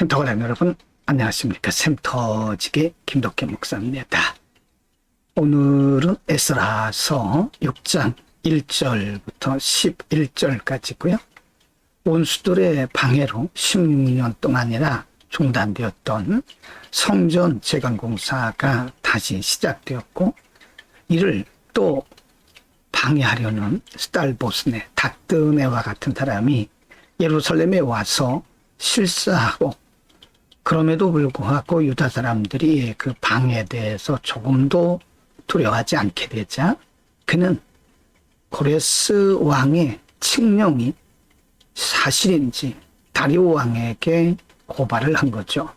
샘터가람 여러분 안녕하십니까 샘터지기 김덕현 목사입니다. 오늘은 에스라서 6장 1절부터 11절까지고요. 원수들의 방해로 16년 동안이나 중단되었던 성전 재건 공사가 다시 시작되었고 이를 또 방해하려는 스탈보스네 다뜨네와 같은 사람이 예루살렘에 와서 실사하고 그럼에도 불구하고 유다 사람들이 그 방에 대해서 조금도 두려워하지 않게 되자 그는 고레스 왕의 칙령이 사실인지 다리오 왕에게 고발을 한 거죠.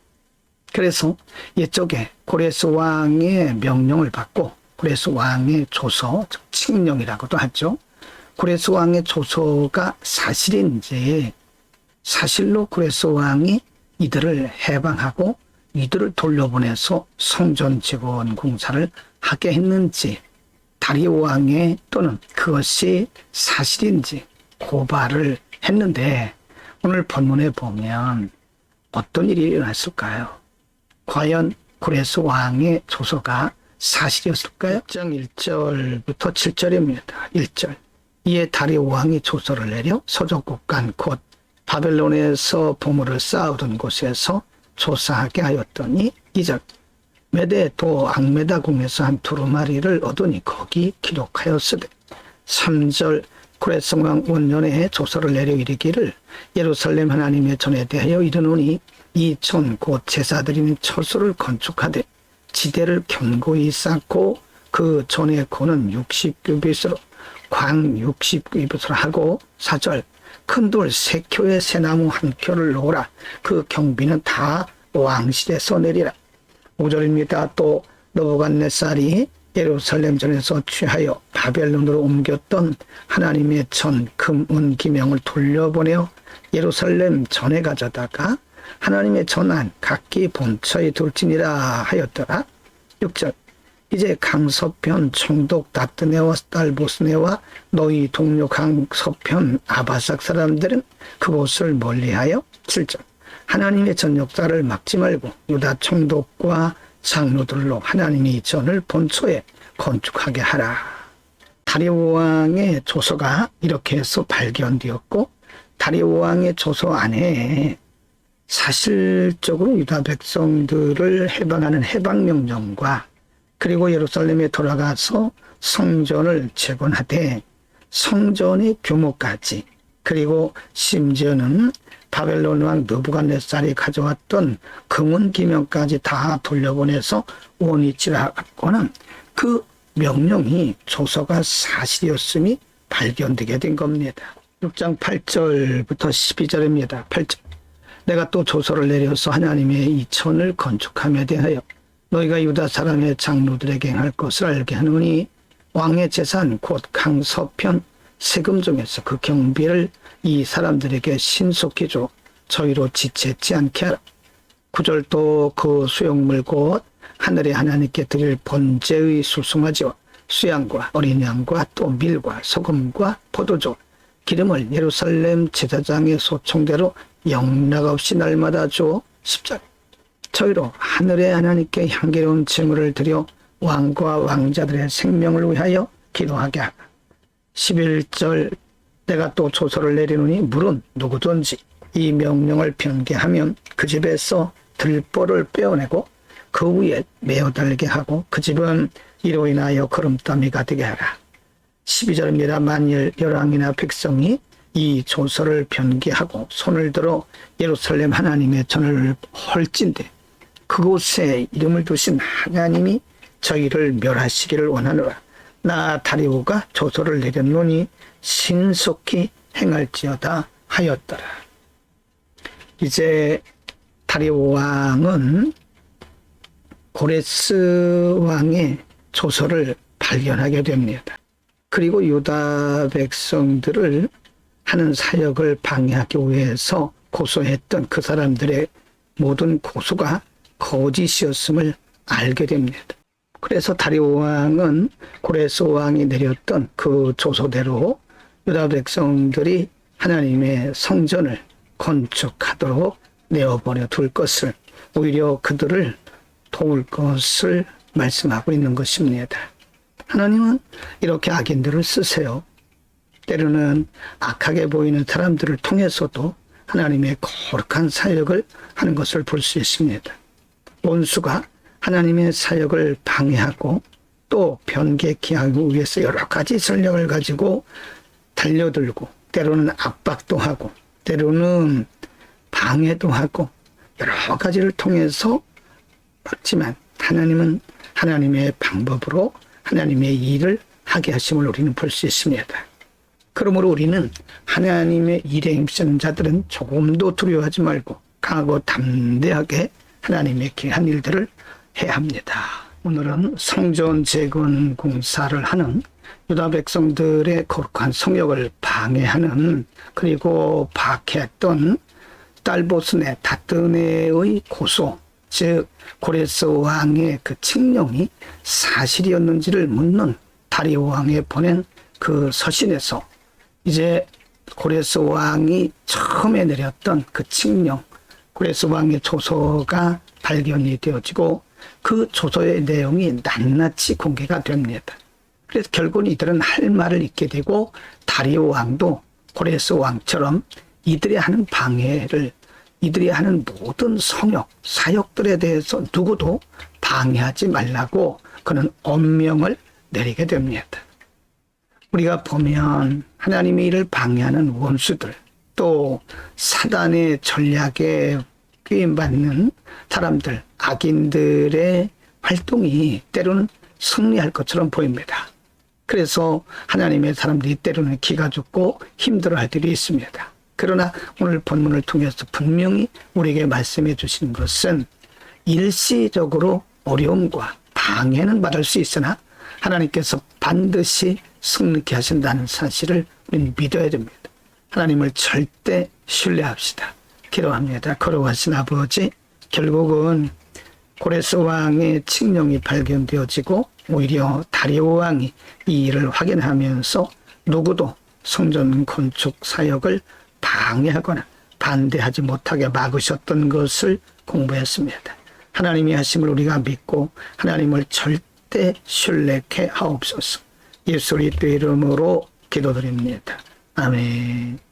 그래서 이쪽에 고레스 왕의 명령을 받고 고레스 왕의 조서, 즉 칙령이라고도 하죠. 고레스 왕의 조서가 사실인지 사실로 고레스 왕이 이들을 해방하고 이들을 돌려보내서 성전 재건 공사를 하게 했는지 다리오 왕의 또는 그것이 사실인지 고발을 했는데 오늘 본문에 보면 어떤 일이 일어났을까요? 과연 고레스 왕의 조서가 사실이었을까요? 1장 1절부터 7절입니다. 1절. 이에 다리오 왕이 조서를 내려 서족국간 곧 바벨론에서 보물을 쌓아둔 곳에서 조사하게 하였더니 이절 메대 도 악메다 궁에서 한 두루마리를 얻으니 거기 기록하였으되 3절 구레성왕 원년에 조서를 내려 이르기를 예루살렘 하나님의 전에 대하여 이르노니 이전곧 제사드리는 처소를 건축하되 지대를 견고히 쌓고 그 전에 고는 60규빗으로 광 60규빗으로 하고 사절 큰돌 세 켜의 새나무 한 켜를 놓으라 그 경비는 다 왕실에서 내리라 5절입니다. 또 너부갓네살이 예루살렘 전에서 취하여 바벨론으로 옮겼던 하나님의 전 금은 기명을 돌려보내어 예루살렘 전에 가져다가 하나님의 전안 각기 본처에 둘지니라 하였더라. 6절 이제 강서편 총독 다뜨네와 딸보스네와 너희 동료 강서편 아바삭 사람들은 그곳을 멀리하여 7절 하나님의 전 역사를 막지 말고 유다 총독과 장로들로 하나님의 전을 본초에 건축하게 하라. 다리오 왕의 조서가 이렇게 해서 발견되었고 다리오 왕의 조서 안에 사실적으로 유다 백성들을 해방하는 해방명령과 그리고 예루살렘에 돌아가서 성전을 재건하되 성전의 규모까지 그리고 심지어는 바벨론 왕 느부갓네살이 가져왔던 금은 기명까지 다 돌려보내서 원위치하고는 그 명령이 조서가 사실이었음이 발견되게 된 겁니다. 6장 8절부터 12절입니다. 8절. 내가 또 조서를 내려서 하나님의 이 천을 건축함에 대하여 너희가 유다 사람의 장로들에게 행할 것을 알게 하노니 왕의 재산 곧 강서편 세금 중에서 그 경비를 이 사람들에게 신속히 줘 저희로 지체치 않게 하라. 구절도 그 수용물 곧 하늘의 하나님께 드릴 번제의 수송아지와 수양과 어린 양과 또 밀과 소금과 포도주 기름을 예루살렘 제사장의 소총대로 영락 없이 날마다 주어 십자 저희로 하늘의 하나님께 향기로운 제물을 드려 왕과 왕자들의 생명을 위하여 기도하게 하라. 11절 내가 또 조서를 내리노니 물은 누구든지 이 명령을 변개하면 그 집에서 들보를 빼어내고 그 위에 메어 달게 하고 그 집은 이로 인하여 거름더미 가 되게 하라. 12절입니다. 만일 열왕이나 백성이 이 조서를 변개하고 손을 들어 예루살렘 하나님의 전을 헐진대 그곳에 이름을 두신 하나님이 저희를 멸하시기를 원하노라. 나 다리오가 조서를 내렸노니 신속히 행할지어다 하였더라. 이제 다리오 왕은 고레스 왕의 조서를 발견하게 됩니다. 그리고 유다 백성들을 하는 사역을 방해하기 위해서 고소했던 그 사람들의 모든 고소가 거짓이었음을 알게 됩니다. 그래서 다리오 왕은 고레스 왕이 내렸던 그 조소대로 유다 백성들이 하나님의 성전을 건축하도록 내어버려 둘 것을 오히려 그들을 도울 것을 말씀하고 있는 것입니다. 하나님은 이렇게 악인들을 쓰세요. 때로는 악하게 보이는 사람들을 통해서도 하나님의 거룩한 사역을 하는 것을 볼 수 있습니다. 원수가 하나님의 사역을 방해하고 또 변개케 하기 위해서 여러 가지 전략을 가지고 달려들고 때로는 압박도 하고 때로는 방해도 하고 여러 가지를 통해서 막지만 하나님은 하나님의 방법으로 하나님의 일을 하게 하심을 우리는 볼 수 있습니다. 그러므로 우리는 하나님의 일에 힘쓰는 자들은 조금도 두려워하지 말고 강하고 담대하게 하나님의 귀한 일들을 해야 합니다. 오늘은 성전 재건 공사를 하는 유다 백성들의 거룩한 성역을 방해하는 그리고 박해했던 딸보스네 다뜨네의 고소 즉 고레스 왕의 그 칙령이 사실이었는지를 묻는 다리오 왕에 보낸 그 서신에서 이제 고레스 왕이 처음에 내렸던 그 칙령 고레스 왕의 조서가 발견이 되어지고 그 조서의 내용이 낱낱이 공개가 됩니다. 그래서 결국은 이들은 할 말을 잊게 되고 다리오 왕도 고레스 왕처럼 이들이 하는 방해를 이들이 하는 모든 성역, 사역들에 대해서 누구도 방해하지 말라고 그는 엄명을 내리게 됩니다. 우리가 보면 하나님의 일을 방해하는 원수들, 또 사단의 전략에 끼임받는 사람들, 악인들의 활동이 때로는 승리할 것처럼 보입니다. 그래서 하나님의 사람들이 때로는 기가 죽고 힘들어할 때도 있습니다. 그러나 오늘 본문을 통해서 분명히 우리에게 말씀해 주신 것은 일시적으로 어려움과 방해는 받을 수 있으나 하나님께서 반드시 승리케 하신다는 사실을 우리는 믿어야 됩니다. 하나님을 절대 신뢰합시다. 기도합니다. 걸어가신 아버지, 결국은 고레스 왕의 칙령이 발견되어지고 오히려 다리오 왕이 이 일을 확인하면서 누구도 성전 건축 사역을 방해하거나 반대하지 못하게 막으셨던 것을 공부했습니다. 하나님이 하심을 우리가 믿고 하나님을 절대 신뢰케 하옵소서. 예수 그리스도 이름으로 기도드립니다. 아멘.